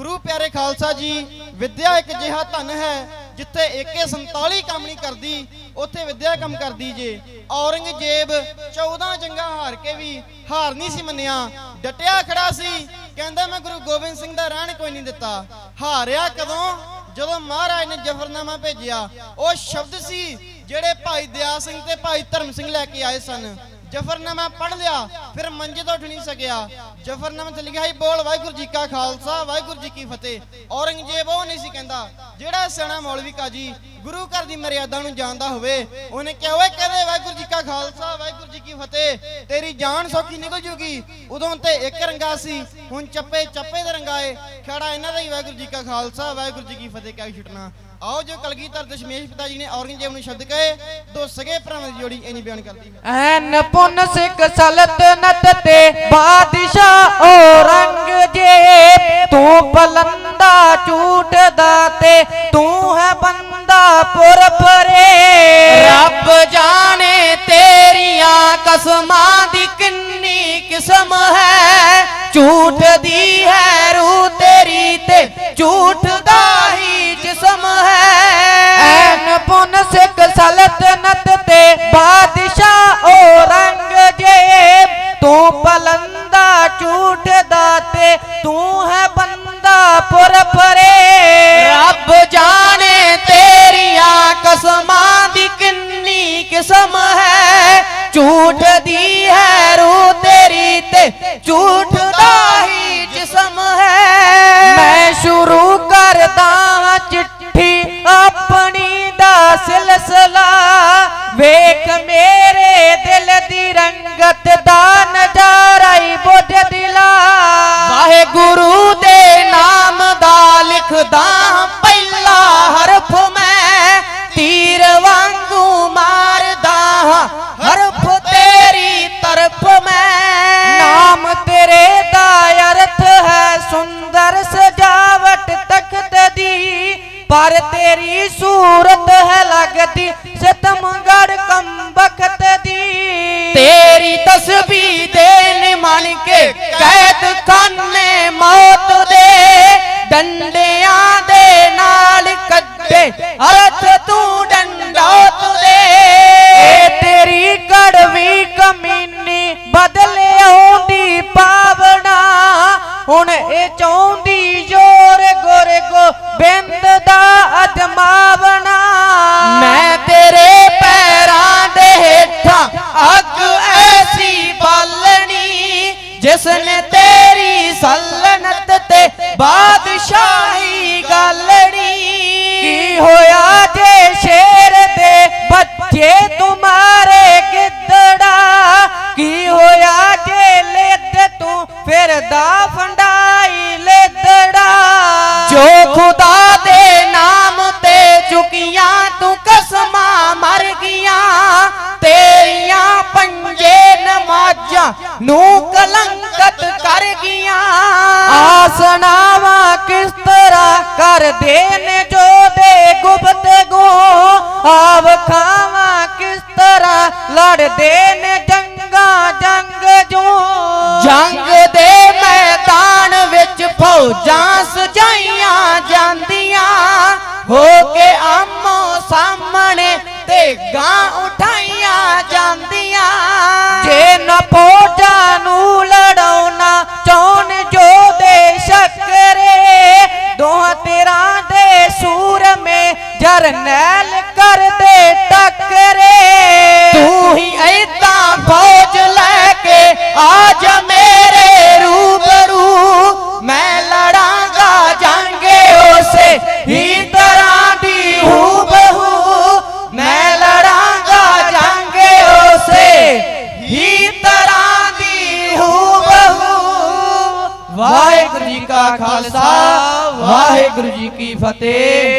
ਗੁਰੂ ਪਿਆਰੇ ਖਾਲਸਾ ਜੀ, ਵਿਦਿਆ ਇੱਕ ਜਿਹਾ ਧਨ ਹੈ, ਜਿੱਥੇ ਏਕੇ 47 ਕੰਮ ਨਹੀਂ ਕਰਦੀ, ਉੱਥੇ ਵਿਦਿਆ ਕੰਮ ਕਰਦੀ ਜੇ। ਔਰੰਗਜ਼ੇਬ 14 ਜੰਗਾਂ ਹਾਰ ਕੇ ਵੀ ਹਾਰ ਨਹੀਂ ਸੀ ਮੰਨਿਆ। ਡਟਿਆ ਖੜਾ ਸੀ, ਕਹਿੰਦਾ ਮੈਂ ਗੁਰੂ ਗੋਬਿੰਦ ਸਿੰਘ ਦਾ ਰਹਿਣ ਕੋਈ ਨਹੀਂ ਦਿੱਤਾ। ਹਾਰਿਆ ਕਦੋਂ? ਜਦੋਂ ਮਹਾਰਾਜ ਨੇ ਜਫਰਨਾਮਾ ਭੇਜਿਆ। ਉਹ ਸ਼ਬਦ ਸੀ, ਜਿਹੜੇ ਭਾਈ ਦਿਆ ਸਿੰਘ ਤੇ ਭਾਈ ਧਰਮ ਸਿੰਘ ਲੈ ਕੇ ਆਏ ਸਨ। ਜਫਰਨਾਮਾ ਪੜ ਲਿਆ, ਫਿਰ ਮੰਜੇ ਤੋਂ ਉੱਠ ਨਹੀਂ ਸਕਿਆ। ਜਫਰਨਾਮਾ ਤੇ ਲਿਖਿਆ ਸੀ, ਬੋਲ ਵਾਹਿਗੁਰੂ ਜੀ ਕਾ ਖਾਲਸਾ, ਵਾਹਿਗੁਰੂ ਜੀ ਕੀ ਫਤਿਹ। ਔਰੰਗਜ਼ੇਬ ਉਹ ਨਹੀਂ ਸੀ ਕਹਿੰਦਾ, ਜਿਹੜਾ ਸਿਆਣਾ ਮੌਲਵੀ ਕਾਜੀ ਗੁਰੂ ਘਰ ਦੀ ਮਰਿਆਦਾ ਨੂੰ ਜਾਣਦਾ ਹੋਵੇ, ਉਹਨੇ ਕਿਹਾ, ਓਏ ਕਹਦੇ ਵਾਹਿਗੁਰੂ ਜੀ ਕਾ ਖਾਲਸਾ, ਵਾਹਿਗੁਰੂ ਜੀ ਕੀ ਫਤਿਹ, ਤੇਰੀ ਜਾਨ ਸੌਖੀ ਨਿਕਲ ਜੂਗੀ। ਉਦੋਂ ਤੇ ਇੱਕ ਰੰਗਾ ਸੀ, ਹੁਣ ਚੱਪੇ ਚੱਪੇ ਦੇ ਰੰਗਾਏ। ਖੜਾ ਇਹਨਾਂ ਦਾ ਹੀ, ਵਾਹਿਗੁਰੂ ਜੀ ਕਾ ਖਾਲਸਾ, ਵਾਹਿਗੁਰੂ ਜੀ ਕੀ ਫਤਿਹ, ਕਹਿ ਛੁੱਟਣਾ। ਆਓ ਜੋ ਕਲਗੀਧਰ ਦਸ਼ਮੇਸ਼ ਪਿਤਾ ਜੀ ਨੇ ਔਰੰਗਜ਼ੇਬ ਨੂੰ ਸ਼ਬਦ ਕਹੇ ਦੋ ਸਗੇ ਭਰਾਵਾਂ ਦੀ ਜੋੜੀ ਇੰਨੀ ਬਿਆਨ ਕਰਦੀ ਹੈ। ਐਨ ਪੁਨ ਸਿੱਖ ਸਲਤਨਤ ਤੇ ਬਾਦਸ਼ਾਹ ਔਰੰਗਜ਼ੇਬ ਤੂੰ ਪਲੰਦਾ ਝੂਠ ਦਾ ਤੇ ਤੂੰ ਹੈ ਬੰਦਾ ਪੁਰ ਪਰੇ ਰੱਬ ਜਾਣੇ ਤੇਰੀਆਂ ਕਸਮਾਂ ਦੀ ਕਿੰਨੀ ਕਿਸਮ ਹੈ। ਝੂਠ ਦੀ ਹੈ ਰੂ ਤੇਰੀ ਤੇ ਝੂਠ ਦਾ ਪੁਨ ਸਿੱਖ ਸਲਤਨਤ ਤੇ ਬਾਦਸ਼ਾਹ ਔਰੰਗਜ਼ੇਬ ਤੂੰ ਪਲੰਦਾ ਝੂਠ ਦਾ ਤੇ ਤੂੰ ਹੈ ਬੰਦਾ ਪੁਰ ਪਰੇ ਰੱਬ ਜਾਣੇ ਤੇਰੀਆਂ ਕਸਮਾਂ ਦੀ ਕਿੰਨੀ ਕਿਸਮ ਹੈ। ਝੂਠ ਦੀ ਹੈ ਰੂ ਤੇਰੀ ਤੇ ਝੂਠ ਦਾ ਹੀ ਜਿਸਮ ਹੈ। ਮੈਂ ਸ਼ੁਰੂ ਵੇਖ ਮੇਰੇ ਦਿਲ ਦੀ ਰੰਗਤ ਦਾ ਨਜ਼ਾਰਾ ਹੀ ਬੁੱਝ ਦਿਲਾ। ਵਾਹਿਗੁਰੂ ਦੇ ਨਾਮ ਦਾ ਲਿਖਦਾ ਹਾਂ, ਪਹਿਲਾ ਹਰਫ ਮੈਂ ਤੀਰ ਵਾਂਗੂ ਮਾਰਦਾ ਹਰਫ ਤੇਰੀ ਤਰਫ ਮੈਂ। ਨਾਮ ਤੇਰੇ ਦਾ ਅਰਥ ਹੈ ਸੁੰਦਰ ਸਜਾਵਟ ਤਖਤ ਦੀ। ਪਰ ਤੇਰੀ ਸੂਰਤ ਹੈ ਲੱਗਦੀ ਸਤਮਗੜ ਕੈਦ ਖਾਨੇ ਮੌਤ ਦੇ ਡੰਡਿਆਂ ਦੇ ਨਾਲ ਕੱਢੇ। ਅਰਥ ਤੂੰ ਡੰਡੋਤ ਦੇ। ਇਹ ਤੇਰੀ ਕੜਵੀ ਕਮੀਨੀ ਬਦਲ ਆਉਂਦੀ ਪਾਵਨਾ ਹੁਣ ਇਹ ਚਾਹੁੰਦੀ ਜਿਸ ਨੇ ਤੇਰੀ ਸਲਨਤ ਤੇ ਬਾਦਸ਼ਾਹੀ ਗਾਲਣੀ ਕੀ ਹੋਇਆ ਜੇ ਸ਼ੇਰ ਦੇ ਬੱਚੇ ਤੁਮਾਰੇ ਗਿੱਦੜਾ? ਕੀ ਹੋਇਆ ਜੇ ਲੇਤ ਤੂੰ ਫਿਰਦਾ ਫੰਡਾਈ ਲੇਤੜਾ ਜੋ ਖੁਦਾ ਨਮਾਜ਼ਾਂ ਨੂੰ ਕਲੰਕਤ ਕਰ ਗਈਆਂ। ਆਸਨਾਵਾਂ ਕਿਸ ਤਰ੍ਹਾਂ ਕਰਦੇ ਨੇ ਜੋ ਦੇ ਗੁਪਤਗੋ ਆਵ ਖਾਵਾਂ ਕਿਸ ਤਰ੍ਹਾਂ ਲੜਦੇ ਨੇ ਜੰਗਾਂ ਜੰਗ ਜੋ? ਜੰਗ ਦੇ ਮੈਦਾਨ ਵਿੱਚ ਫੌਜਾਂ ਸਜਾਈਆਂ ਜਾਂਦੀਆਂ। ਹੋ ਕੇ ਆਮੋ ਸਾਹਮਣੇ ਤੇ ਗਾਂ ਉਠਾਈਆਂ ਜਾਂਦੀਆਂ। ਕੇ ਆ ਜਾ ਮੇਰੇ ਰੂਬਰੂ ਮੈਂ ਲੜਾਂਗਾ ਜਾਂਗੇ ਉਸੇ ਹੀ ਤਰ੍ਹਾਂ ਦੀ ਹੂਬਹੂ ਮੈਂ ਲੜਾਂਗਾ ਜਾਂਗੇ ਉਸੇ ਹੀ ਤਰ੍ਹਾਂ ਦੀ ਹੂਬਹੂ ਵਾਹਿਗੁਰੂ ਜੀ ਕਾ ਖਾਲਸਾ ਵਾਹਿਗੁਰੂ ਜੀ ਕੀ ਫਤਿਹ